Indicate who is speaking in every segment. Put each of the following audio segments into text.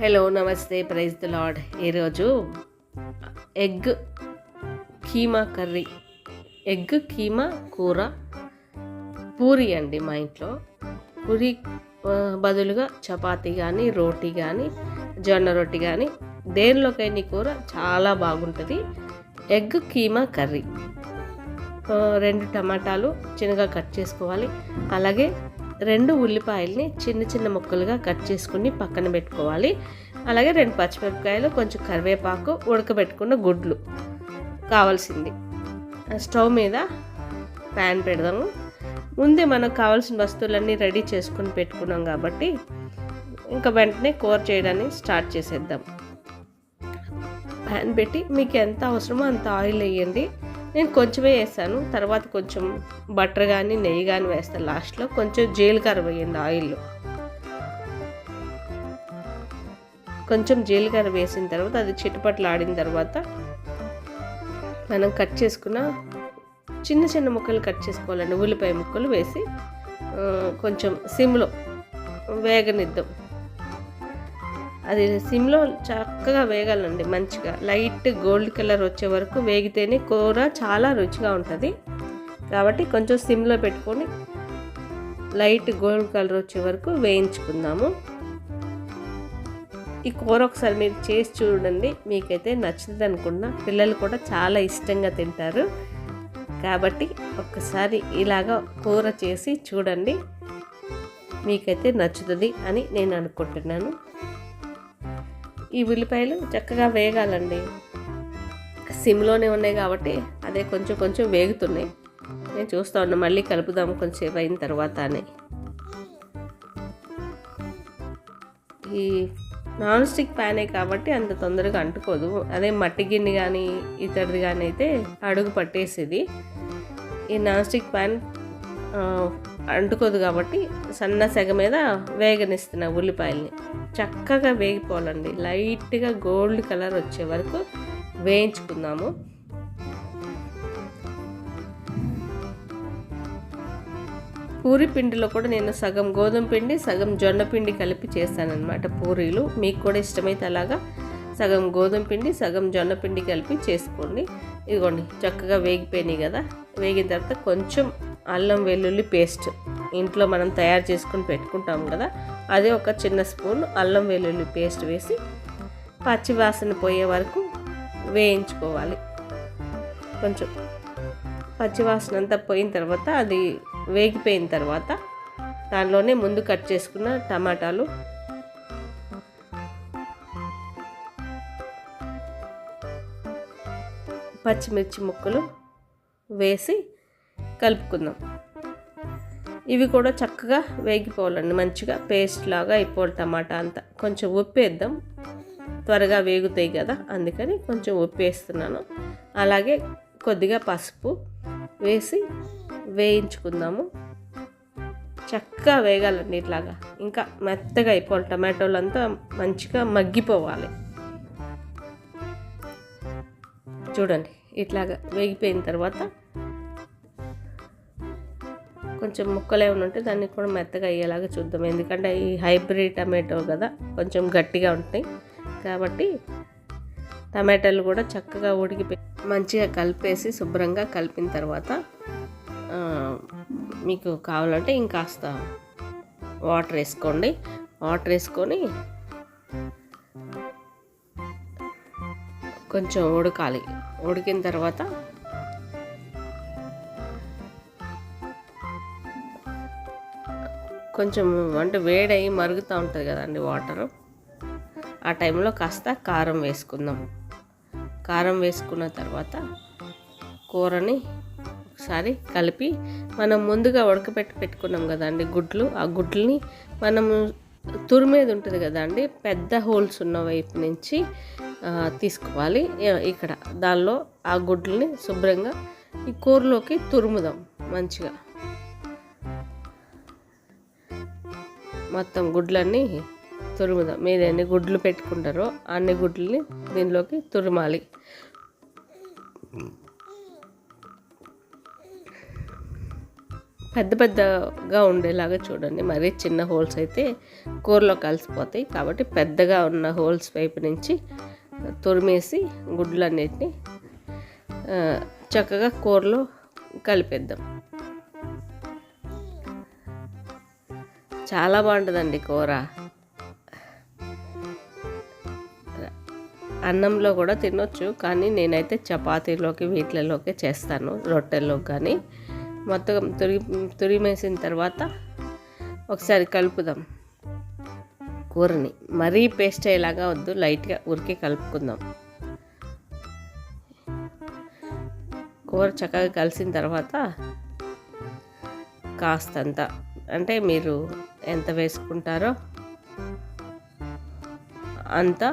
Speaker 1: Hello నమస్తే praise the Lord ఈరోజు egg keema curry. Egg keema కూర పూరి అండి మా ఇంట్లో. పూరి బదులుగా చపాతీ కానీ రోటీ కానీ జొన్న రొట్టి కానీ దేనిలోకైనా కూర చాలా బాగుంటుంది. Egg keema curry. రెండు టమాటాలు చిన్నగా కట్ చేసుకోవాలి. అలాగే రెండు ఉల్లిపాయల్ని చిన్న చిన్న ముక్కలుగా కట్ చేసుకుని పక్కన పెట్టుకోవాలి. అలాగే రెండు పచ్చిమిరపకాయలు కొంచెం కరివేపాకు ఉడకబెట్టుకున్న గుడ్లు కావాల్సింది. ఆ, స్టవ్ మీద ప్యాన్ పెడదాము. ముందే మనకు కావాల్సిన వస్తువులన్నీ రెడీ చేసుకుని పెట్టుకున్నాం కాబట్టి ఇంకా వెంటనే కూర చేయడానికి స్టార్ట్ చేసేద్దాం. ప్యాన్ పెట్టి మీకు ఎంత అవసరమో అంత ఆయిల్ వేయండి. నేను కొంచెమే వేసాను తర్వాత కొంచెం బటర్ కానీ నెయ్యి కానీ వేస్తాను లాస్ట్లో. కొంచెం జీలకర్ర వేయండి ఆయిల్లో. కొంచెం జీలకర్ర వేసిన తర్వాత అది చిటపట్లు ఆడిన తర్వాత మనం కట్ చేసుకున్న చిన్న చిన్న ముక్కలు కట్ చేసుకోవాలండి. ఉల్లిపాయ ముక్కలు వేసి కొంచెం సిమ్లో వేగనిద్దాం. అది సిమ్లో చక్కగా వేగాలండి మంచిగా. లైట్ గోల్డ్ కలర్ వచ్చే వరకు వేగితేనే కూర చాలా రుచిగా ఉంటుంది. కాబట్టి కొంచెం సిమ్లో పెట్టుకొని లైట్ గోల్డ్ కలర్ వచ్చే వరకు వేయించుకుందాము. ఈ కూర ఒకసారి మీరు చేసి చూడండి మీకైతే నచ్చుతుంది అనుకున్నా. పిల్లలు కూడా చాలా ఇష్టంగా తింటారు. కాబట్టి ఒక్కసారి ఇలాగ కూర చేసి చూడండి మీకైతే నచ్చుతుంది అని నేను అనుకుంటున్నాను. ఈ ఉల్లిపాయలు చక్కగా వేగాలండి. సిమ్లోనే ఉన్నాయి కాబట్టి అదే కొంచెం కొంచెం వేగుతున్నాయి. నేను చూస్తా ఉన్నా మళ్ళీ కలుపుదాము కొంచెంసేపు అయిన తర్వాత అని ఈ నాన్ స్టిక్ ప్యానే కాబట్టి అంత తొందరగా అంటుకోదు. అదే మట్టి గిన్నె కానీ ఇతడిది కానీ అయితే అడుగు పట్టేసేది. ఈ నాన్ స్టిక్ ప్యాన్ అంటుకోదు కాబట్టి సన్న సెగ మీద వేగనిస్తున్న ఉల్లిపాయల్ని. చక్కగా వేగిపోవాలండి. లైట్గా గోల్డ్ కలర్ వచ్చే వరకు వేయించుకుందాము. పూరి పిండిలో కూడా నేను సగం గోధుమ పిండి సగం జొన్న పిండి కలిపి చేస్తానన్నమాట పూరీలు. మీకు కూడా ఇష్టమైతే అలాగా సగం గోధుమ పిండి సగం జొన్న పిండి కలిపి చేసుకోండి. ఇదిగోండి చక్కగా వేగిపోయినాయి కదా. వేగిన తర్వాత కొంచెం అల్లం వెల్లుల్లి పేస్ట్ ఇంట్లో మనం తయారు చేసుకుని పెట్టుకుంటాం కదా అదే ఒక చిన్న స్పూన్ అల్లం వెల్లుల్లి పేస్ట్ వేసి పచ్చి వాసన పోయే వరకు వేయించుకోవాలి. కొంచెం పచ్చివాసన అంతా పోయిన తర్వాత అది వేగిపోయిన తర్వాత దానిలోనే ముందు కట్ చేసుకున్న టమాటాలు పచ్చిమిర్చి ముక్కలు వేసి కలుపుకుందాం. ఇవి కూడా చక్కగా వేగిపోవాలండి. మంచిగా పేస్ట్ లాగా అయిపోవాలి టమాటా అంతా. కొంచెం ఉప్పు వేద్దాం త్వరగా వేగుతాయి కదా అందుకని కొంచెం ఉప్పు వేస్తున్నాను అలాగే కొద్దిగా పసుపు వేసి వేయించుకుందాము. చక్కగా వేగాలండి ఇట్లాగా. ఇంకా మెత్తగా అయిపోవాలి. టమాటోలు అంతా మంచిగా మగ్గిపోవాలి. చూడండి ఇట్లాగా వేగిపోయిన తర్వాత కొంచెం ముక్కలు ఏమైనా ఉంటే దాన్ని కూడా మెత్తగా అయ్యేలాగా చూద్దాం. ఎందుకంటే ఈ హైబ్రిడ్ టమాటో కదా కొంచెం గట్టిగా ఉంటాయి. కాబట్టి టమాటాలు కూడా చక్కగా ఉడికిపోయి మంచిగా కలిపేసి శుభ్రంగా కలిపిన తర్వాత మీకు కావాలంటే ఇంకాస్త వాటర్ వేసుకోండి. వాటర్ వేసుకొని కొంచెం ఉడకాలి. ఉడికిన తర్వాత కొంచెం అంటే వేడై మరుగుతూ ఉంటుంది కదండి వాటరు. ఆ టైంలో కాస్త కారం వేసుకుందాం. కారం వేసుకున్న తర్వాత కూరని ఒకసారి కలిపి మనం ముందుగా ఉడకపెట్టి పెట్టుకున్నాం కదండి గుడ్లు. ఆ గుడ్లని మనము తురిమేది ఉంటుంది కదండి పెద్ద హోల్స్ ఉన్న వైపు నుంచి తీసుకోవాలి. ఇక్కడ దానిలో ఆ గుడ్లని శుభ్రంగా ఈ కూరలోకి తురుముదాం మంచిగా. మొత్తం గుడ్లన్నీ తురుముదాం. మీరు ఎన్ని గుడ్లు పెట్టుకుంటారో అన్ని గుడ్లని దీనిలోకి తురుమాలి. పెద్ద పెద్దగా ఉండేలాగా చూడండి. మరీ చిన్న హోల్స్ అయితే కూరలో కలిసిపోతాయి. కాబట్టి పెద్దగా ఉన్న హోల్స్ వైపు నుంచి తురిమేసి గుడ్లన్నిటిని చక్కగా కూరలో కలిపేద్దాం. చాలా బాగుంటుందండి కూర. అన్నంలో కూడా తినొచ్చు కానీ నేనైతే చపాతీలోకి వీటిలలోకి చేస్తాను రొట్టెల్లో కానీ. మొత్తం తురి తురిమేసిన తర్వాత ఒకసారి కలుపుదాం కూరని. మరీ పేస్ట్ అయ్యేలాగా వద్దు లైట్గా ఉరికి కలుపుకుందాం. కూర చక్కగా కలిసిన తర్వాత కాస్తంత అంటే మీరు ఎంత వేసుకుంటారో అంత.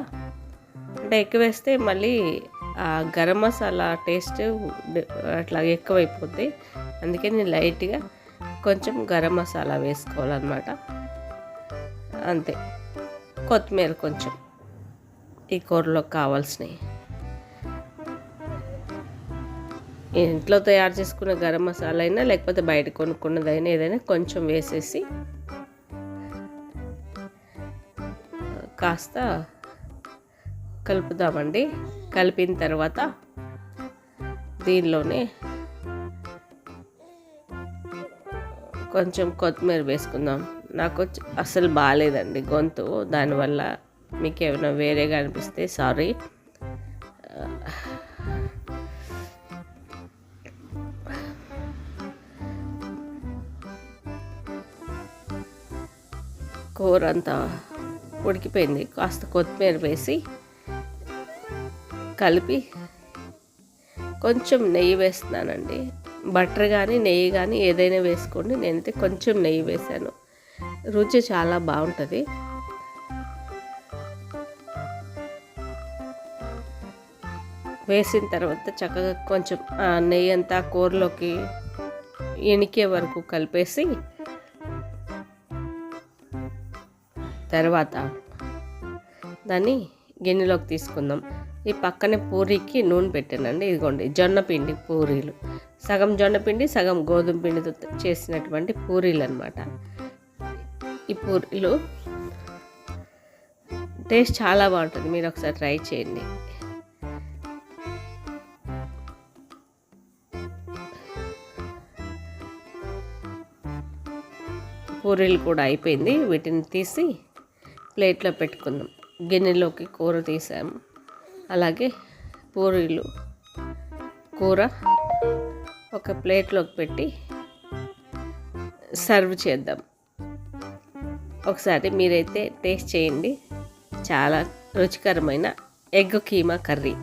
Speaker 1: అంటే ఎక్కువ వేస్తే మళ్ళీ ఆ గరం మసాలా టేస్ట్ అట్లా ఎక్కువైపోద్ది. అందుకే నేను లైట్గా కొంచెం గరం మసాలా వేసుకోవాలన్నమాట. అంతే. కొత్తిమీర కొంచెం ఈ కూరలో కావాల్సినవి. ఇంట్లో తయారు చేసుకున్న గరం మసాలా అయినా లేకపోతే బయట కొనుక్కున్నదైనా ఏదైనా కొంచెం వేసేసి కాస్త కలుపుదామండి. కలిపిన తర్వాత దీనిలోనే కొంచెం కొత్తిమీర వేసుకుందాం. నాకు అసలు బాగాలేదండి గొంతు. దానివల్ల మీకు ఏమైనా వేరేగా అనిపిస్తే సారీ. కూర అంతా ఉడికిపోయింది. కాస్త కొత్తిమీర వేసి కలిపి కొంచెం నెయ్యి వేస్తున్నానండి. బటర్ కానీ నెయ్యి కానీ ఏదైనా వేసుకోండి. నేనైతే కొంచెం నెయ్యి వేసాను. రుచి చాలా బాగుంటుంది. వేసిన తర్వాత చక్కగా కొంచెం నెయ్యి అంతా కూరలోకి ఎనికే వరకు కలిపేసి తర్వాత దాన్ని గిన్నెలోకి తీసుకుందాం. ఈ పక్కనే పూరీకి నూనె పెట్టానండి. ఇదిగోండి జొన్న పిండి పూరీలు. సగం జొన్న పిండి సగం గోధుమ పిండితో చేసినటువంటి పూరీలు అనమాట ఈ పూరీలు టేస్ట్ చాలా బాగుంటుంది. మీరు ఒకసారి ట్రై చేయండి. పూరీలు కూడా అయిపోయింది. వీటిని తీసి ప్లేట్లో పెట్టుకుందాం. గిన్నెలోకి కూర తీసాము. అలాగే పూరీలు కూర ఒక ప్లేట్లోకి పెట్టి సర్వ్ చేద్దాం. ఒకసారి మీరైతే టేస్ట్ చేయండి. చాలా రుచికరమైన ఎగ్ కీమా కర్రీ.